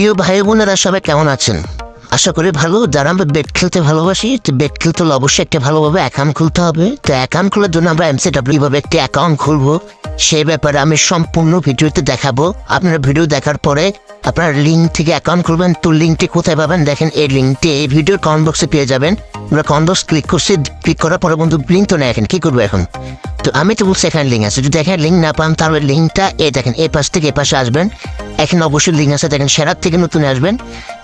প্রিয় ভাই বোনেরা, সবাই কেমন আছেন? আশা করি ভালো। যারা আমরা বেট খেলতে ভালোবাসি, তো বেট খেলতে হলে অবশ্যই একটা ভালোভাবে অ্যাকাউন্ট খুলতে হবে। তো অ্যাকাউন্ট খোলার জন্য আমরা এমসি ডাব্লিউ ভাবে একটি অ্যাকাউন্ট খুলবো। সেই ব্যাপারে আমি সম্পূর্ণ ভিডিওতে দেখাবো। আপনারা ভিডিও দেখার পরে আপনার লিঙ্ক থেকে অ্যাকাউন্ট খুলবেন। তো লিঙ্কটি কোথায় পাবেন? দেখেন এই লিঙ্কটি এই ভিডিওর কমেন্ট বক্সে পেয়ে যাবেন। আমরা কমেন্ট বক্স ক্লিক করছি ক্লিক করার পরে বন্ধু লিঙ্ক তো নেই এখন কী করব এখন? তো আমি তো বলছি এখানে লিঙ্ক আছে। যদি এখানে লিঙ্ক না পান, তাহলে লিঙ্কটা এই দেখেন এই পাশ থেকে এই পাশে আসবেন। এখানে অবশ্যই লিঙ্ক আছে, দেখেন সেরার থেকে নতুন আসবেন,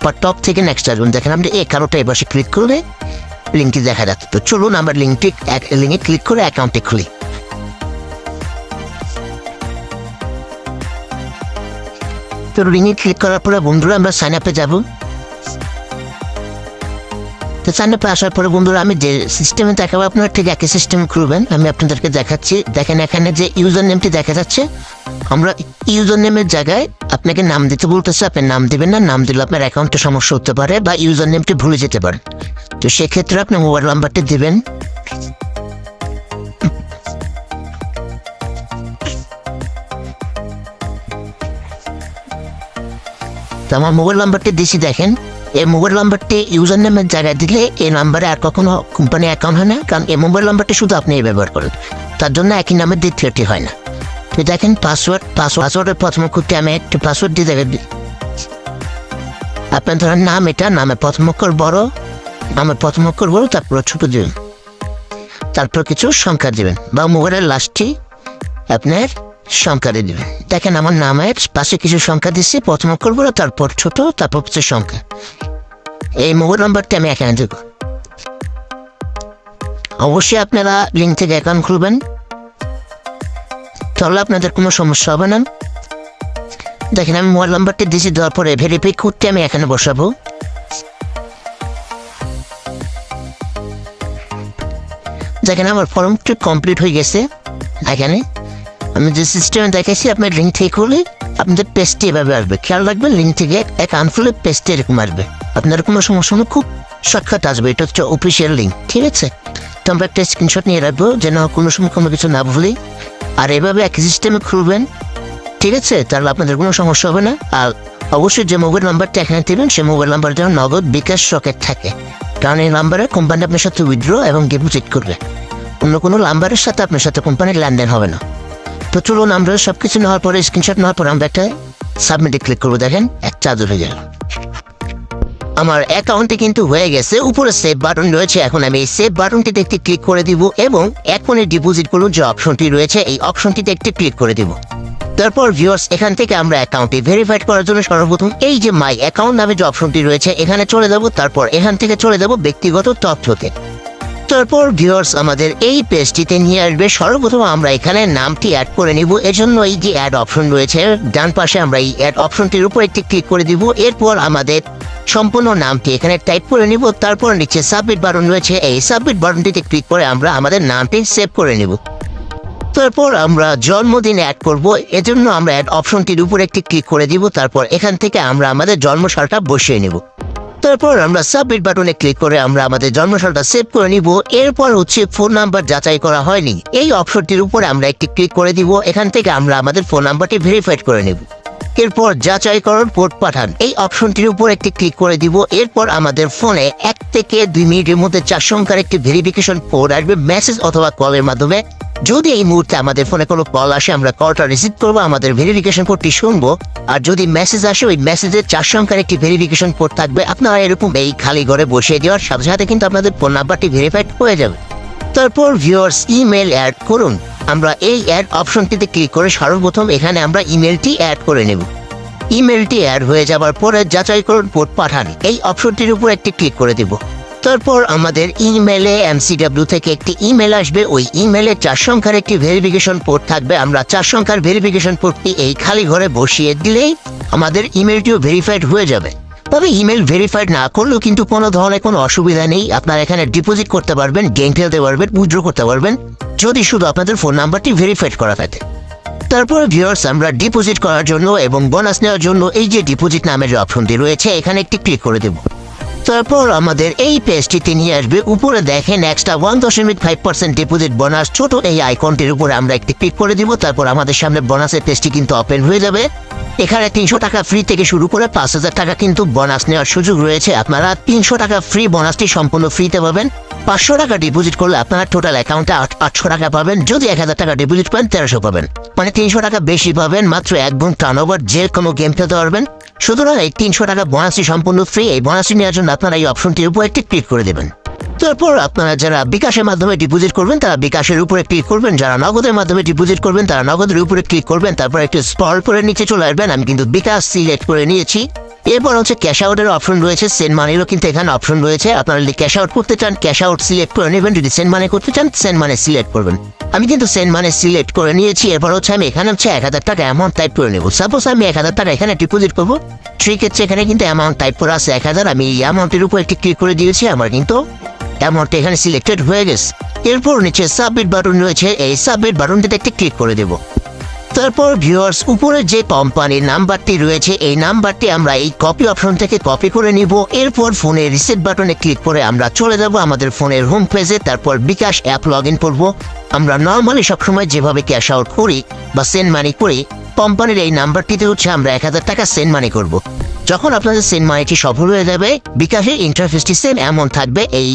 বা টপ থেকে নেক্সট আসবেন। দেখেন আপনি এই কারোটা এই পাশে ক্লিক করলে লিঙ্কটি দেখা যাচ্ছে। তো চলুন আমরা লিঙ্কটি লিঙ্কে ক্লিক করে অ্যাকাউন্টে খুলি। তো লিঙ্কে ক্লিক করার পরে বন্ধুরা, আমরা সাইন আপে যাব। তো আপে আসার পরে বন্ধুরা, আমি যে সিস্টেমে দেখাবো, আপনারা ঠিক একই সিস্টেম খুলবেন। আমি আপনাদেরকে দেখাচ্ছি। দেখেন এখানে যে ইউজার নেমটি দেখা যাচ্ছে, আমরা ইউজার নেমের জায়গায় আপনাকে নাম দিতে বলতেছে, আপনি নাম দিবেন না। নাম দিলে আপনার অ্যাকাউন্টে সমস্যা হতে পারে বা ইউজার নেমটি ভুলে যেতে পারেন তো সেক্ষেত্রে আপনি মোবাইল নাম্বারটি দিবেন। আমার মোবাইল নাম্বারটি দিছি, দেখেন। এই মোবাইল নাম্বারটি ইউজার নেমের জায়গায় দিলে এই নাম্বারে আর কখনো কোম্পানি অ্যাকাউন্ট হয় না, কারণ এই মোবাইল নাম্বারটি শুধু আপনি ব্যবহার করেন। তার জন্য একই নামের দ্বিতীয়টি হয় না। তো দেখেন পাসওয়ার্ড পাসওয়ার্ড পাসওয়ার্ডের প্রথম করতে আমি একটা পাসওয়ার্ড দিয়ে দেবেন আপনার ধরেন নাম এটা নামের প্রথম অক্ষর বড় নামের প্রথম অক্ষর বড়, তারপর ছোট দিবেন। তারপর কিছু সংখ্যা দিবেন বা মোবাইলের লাস্টটি আপনার সংখ্যা দিয়ে দিবেন। দেখেন আমার নামের পাশে কিছু সংখ্যা দিচ্ছি প্রথম অক্ষর বড়, তারপর ছোট, তারপর হচ্ছে সংখ্যা। এই মোবাইল নাম্বারটি আমি এখানে দেব। অবশ্যই আপনারা লিঙ্ক থেকে অ্যাকাউন্ট খুলবেন। তাহলে আপনাদের কোনো সমস্যা হবে না। দেখেন, আমি মোবাইল নাম্বারটি দিয়েছি, দেওয়ার পরে ভেরিফাই করতে আমি এখানে বসাবো। দেখেন, আমার ফর্মটি কমপ্লিট হয়ে গেছে। এখানে আমি যে সিস্টেমে দেখেছি আপনার লিঙ্ক থেকে খুলে আপনাদের পেজটি এভাবে আসবে, খেয়াল রাখবেন লিঙ্ক থেকে এক আনফুলে পেজটি এরকম আসবে। আপনার কোনো সমস্যা হলে খুব শর্টকাট আসবে, এটা হচ্ছে অফিসিয়াল লিঙ্ক ঠিক আছে? তো আমরা একটা স্ক্রিনশট নিয়ে রাখব, যেন কোনো সময় কোনো কিছু না ভুলি। আর এভাবে এক সিস্টেমে খুলবেন, ঠিক আছে? তাহলে আপনাদের কোনো সমস্যা হবে না। আর অবশ্যই যে মোবাইল নাম্বারটা এখানে দেবেন, সেই মোবাইল নাম্বার যেন নগদ বিকাশ সকেট থাকে। কারণ এই নাম্বারে কোম্পানি আপনার সাথে উইথড্র এবং ডিপোজিট করবে। অন্য কোনো নাম্বারের সাথে আপনার সাথে কোম্পানির লেনদেন হবে না। তো চলুন আমরা সব কিছু নেওয়ার পরে স্ক্রিনশট নেওয়ার পরে আমরা একটা সাবমিটে ক্লিক করব, দেখেন এক চার্জ হয়ে যাবে আমার অ্যাকাউন্টে কিন্তু হয়ে গেছে, উপরে সেভ বাটন রয়েছে, এখন আমি এই সেভ বাটনটিতে একটি ক্লিক করে দিব এবং এখনই ডিপোজিট করুন যে অপশনটি রয়েছে, এই অপশনটিতে একটি ক্লিক করে দিব। তারপর ভিউয়ার্স এখান থেকে আমরা অ্যাকাউন্টটি ভেরিফাইড করার জন্য সর্বপ্রথম এই যে মাই অ্যাকাউন্ট নামে যে অপশনটি রয়েছে, এখানে চলে যাব, তারপর এখান থেকে চলে যাব ব্যক্তিগত তথ্যতে। তারপর ভিউয়ার্স আমাদের এই পেজটিতে নিয়ে আসবে সর্বপ্রথম আমরা এখানে নামটি অ্যাড করে নিব। এজন্য এই যে অ্যাড অপশন রয়েছে, ডান পাশে আমরা এই অ্যাড অপশনটির উপর একটি ক্লিক করে দিব। এরপর আমাদের সম্পূর্ণ নামটি এখানে টাইপ করে নিব। তারপর নিচে সাবমিট বাটন রয়েছে। এই সাবমিট বাটনটিতে ক্লিক করে আমরা আমাদের নামটি সেভ করে নিব। তারপর আমরা জন্মদিন অ্যাড করব। এজন্য আমরা অ্যাড অপশনটির উপর একটি ক্লিক করে দিব। তারপর এখান থেকে আমরা আমাদের জন্মসালটা বসিয়ে নেব। তারপর আমরা সাবমিট বাটনে ক্লিক করে আমরা আমাদের জন্মসালটা সেভ করে নিব। এরপর হচ্ছে ফোন নাম্বার যাচাই করা হয়নি। এই অপশনটির উপরে আমরা একটি ক্লিক করে দিব। এখান থেকে আমরা আমাদের ফোন নাম্বারটি ভেরিফাইড করে নেব। এরপর যাচাই করার কোড পাঠান। এই অপশনটির উপর একটি ক্লিক করে দিব। এরপর আমাদের ফোনে এক থেকে দুই মিনিটের মধ্যে চার সংখ্যার একটি ভেরিফিকেশন কোড আসবে, মেসেজ অথবা কলের মাধ্যমে। যদি এই মুহূর্তে আমাদের ফোনে কোনো কল আসে, আমরা কলটা রিসিভ করব, আমাদের ভেরিফিকেশন কোডটি শুনব, আর যদি মেসেজ আসে, ওই মেসেজের চার সংখ্যার একটি ভেরিফিকেশন কোড থাকবে, আপনারা এরকম এই খালি ঘরে বসিয়ে দেওয়ার সাথে সাথে কিন্তু আপনাদের ফোন নাম্বারটি ভেরিফাইড হয়ে যাবে। তারপর ভিউয়ার্স ইমেল অ্যাড করুন। আমরা এই অ্যাড অপশনটিতে ক্লিক করে সর্বপ্রথম এখানে আমরা ইমেলটি অ্যাড করে নেব। ইমেলটি অ্যাড হয়ে যাবার পরে যাচাই করুন পোর্ট পাঠান। এই অপশনটির উপর একটি ক্লিক করে দেব। তারপর আমাদের ইমেলে এমসিডাব্লিউ থেকে একটি ইমেল আসবে। ওই ইমেলে চার সংখ্যার একটি ভেরিফিকেশন পোর্ট থাকবে। আমরা চার সংখ্যার ভেরিফিকেশন পোর্টটি এই খালি ঘরে বসিয়ে দিলেই আমাদের ইমেলটিও ভেরিফাইড হয়ে যাবে। তবে ইমেল ভেরিফাইড না করলেও কিন্তু কোনো ধরনের কোনো অসুবিধা নেই। আপনারা এখানে ডিপোজিট করতে পারবেন, গেম খেলতে পারবেন, উইথড্র করতে পারবেন, যদি শুধু আপনাদের ফোন নাম্বারটি ভেরিফাইড করা থাকে। তারপর ভিউয়ার্স, আমরা ডিপোজিট করার জন্য এবং বোনাস নেওয়ার জন্য এই যে ডিপোজিট নামের যে অপশনটি রয়েছে, এখানে একটি ক্লিক করে দেব। তারপর আমাদের এই পেজটিতে নিয়ে আসবে। উপরে দেখেন এক্সট্রা ওয়ান দশমিক ফাইভ পার্সেন্ট ডিপোজিট বোনাস ছোট এই আইকনটির উপরে আমরা একটি ক্লিক করে দিব, তারপর আমাদের সামনে বোনাসের পেজটি কিন্তু ওপেন হয়ে যাবে। এখানে তিনশো টাকা ফ্রি থেকে শুরু করে পাঁচ হাজার টাকা কিন্তু বোনাস নেওয়ার সুযোগ রয়েছে। আপনারা তিনশো টাকা ফ্রি বোনাসটি সম্পূর্ণ ফ্রিতে পাবেন। পাঁচশো টাকা ডিপোজিট করলে আপনারা টোটাল অ্যাকাউন্টে আটশো টাকা পাবেন। যদি এক হাজার টাকা ডিপোজিট করেন তেরোশো পাবেন। মানে তিনশো টাকা বেশি পাবেন, মাত্র এক গুণ টার্ন ওভার যে কোনো গেম খেলতে পারবেন। সুতরাং এই তিনশো টাকা বোনাসটি সম্পূর্ণ ফ্রি এই বোনাসটি নেওয়ার জন্য আপনারা এই অপশনটির উপর একটি ক্লিক করে দেবেন। তারপর আপনারা যারা বিকাশের মাধ্যমে ডিপোজিট করবেন, তারা বিকাশের উপরে ক্লিক করবেন। যারা নগদের মাধ্যমে ডিপোজিট করবেন, তারা নগদের উপরে ক্লিক করবেন। তারপর একটু স্পল করে নিচে চলে আসবেন। আমি কিন্তু বিকাশ সিলেক্ট করে নিয়েছি। এরপর হচ্ছে ক্যাশ আউটের অপশন রয়েছে সেন্ড মানিরও কিন্তু এখানে অপশন রয়েছে। আপনারা যদি ক্যাশ আউট করতে চান ক্যাশ আউট সিলেক্ট করে নেবেন। যদি সেন্ড মানি করতে চান সেন্ড মানি সিলেক্ট করবেন। আমি কিন্তু সেন্ড মানি সিলেক্ট করে নিয়েছি। এরপর হচ্ছে আমি এখানে হচ্ছে এক হাজার টাকা অ্যামাউন্ট টাইপ করে নেব। সাপোজ আমি এক হাজার টাকা এখানে ডিপোজিট করব। সেক্ষেত্রে এখানে কিন্তু অ্যামাউন্ট টাইপ করা আছে এক হাজার। আমি এই অ্যামাউন্টের উপর একটি ক্লিক করে দিয়েছি। আমার কিন্তু অ্যামাউন্টটা এখানে সিলেক্টেড হয়ে গেছে। এরপর নিচে সাবমিট বাটন রয়েছে। এই সাবমিট বাটনটিতে একটি ক্লিক করে দেবো। তারপর ভিউয়ার্স উপরে যে কোম্পানির নাম্বারটি রয়েছে, এই নাম্বারটি আমরা এই কপি অপশন থেকে কপি করে নিব। এরপর ফোনে রিসেট বাটনে ক্লিক করে আমরা চলে যাব আমাদের ফোনের হোম পেজে তারপর বিকাশ অ্যাপ লগ ইন করব। আমরা নর্মালি সবসময় যেভাবে ক্যাশ আউট করি বা সেন্ড মানি করি কোম্পানির এই নাম্বারটিতে হচ্ছে আমরা এক হাজার টাকা সেন্ড মানি করব। যখন আপনাদের সেন্ড মানিটি সফল হয়ে যাবে, বিকাশের ইন্টারফেসটি সেম এমন থাকবে এই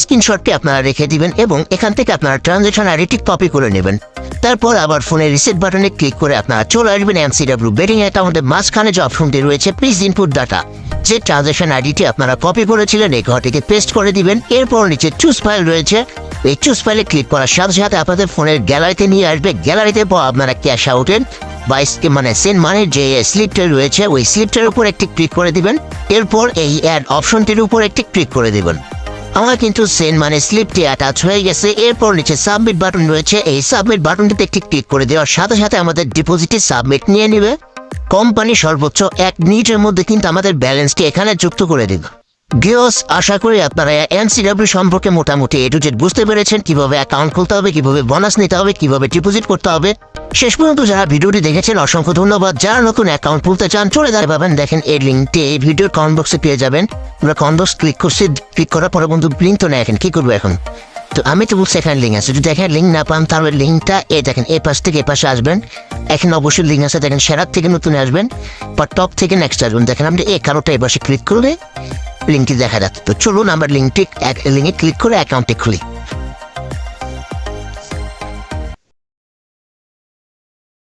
স্ক্রিনশটটি আপনারা রেখে দিবেন এবং এখান থেকে আপনারা ট্রানজেকশন আইডিটি কপি করে নেবেন। তারপর আবার ফোনের রিসেট বাটনে ক্লিক করে আপনারা চলে আসবেন এমসিডাব্লিউ বেটিং অ্যাকাউন্টের মাঝখানে যে অপশনটি রয়েছে প্লিজ ইনপুট ডাটা যে ট্রানজেকশন আইডিটি আপনারা কপি করেছিলেন, এই ঘরটিকে পেস্ট করে দিবেন। এরপর নিচে চুজ ফাইল রয়েছে। এই চুজ ফাইলে ক্লিক করার সাথে সাথে আপনাদের ফোনের গ্যালারিতে নিয়ে আসবে। গ্যালারিতে পর আপনারা ক্যাশ আউটের বা মানে সেন্ট মানির যে স্লিপটা রয়েছে, ওই স্লিপটার উপর একটি ক্লিক করে দিবেন। এরপর এই অ্যাড অপশনটির উপর একটি ক্লিক করে দিবেন। আমার কিন্তু সেন্ট মানে স্লিপটি অ্যাটাচ হয়ে গেছে। এরপর নিচে সাবমিট বাটন রয়েছে। এই সাবমিট বাটনটিতে ঠিক ক্লিক করে দেওয়ার সাথে সাথে আমাদের ডিপোজিটে সাবমিট নিয়ে নেবে। কোম্পানি সর্বোচ্চ এক মিনিটের মধ্যে কিন্তু আমাদের ব্যালেন্সটি এখানে যুক্ত করে দেবে। গিওস আশা করি আপনারা এনসিডব্লিউ সম্পর্কে মোটামুটি এ টু জেড বুঝতে পেরেছেন কীভাবে অ্যাকাউন্ট খুলতে হবে, কীভাবে বোনাস নিতে হবে, কীভাবে ডিপোজিট করতে হবে। শেষ পর্যন্ত যারা ভিডিওটি দেখেছেন, অসংখ্য ধন্যবাদ। যারা নতুন অ্যাকাউন্ট খুলতে চান, চলে দাঁড়িয়ে পাবেন, দেখেন এই লিঙ্কটি এই ভিডিওর কমেন্ট বক্সে পেয়ে যাবেন। আমরা কমেন্ট বক্স ক্লিক করছি ক্লিক করার পরে বন্ধু লিঙ্ক তো নেই এখন, কি করব এখন? তো আমি তো বলছি এখানে লিঙ্ক আছে, যদি এখানে লিঙ্ক না পান, তাহলে লিঙ্কটা এ দেখেন, এই পাশ থেকে এই পাশে আসবেন। এখানে অবশ্যই লিঙ্ক আছে, দেখেন সেরার থেকে নতুন আসবেন, বা টপ থেকে নেক্সট আসবেন। দেখেন, আপনি এ কারোটা এই পাশে ক্লিক করলে লিঙ্কটি দেখা যাচ্ছে। তো চলুন আমরা লিঙ্কটি লিঙ্কে ক্লিক করে অ্যাকাউন্টে খুলি।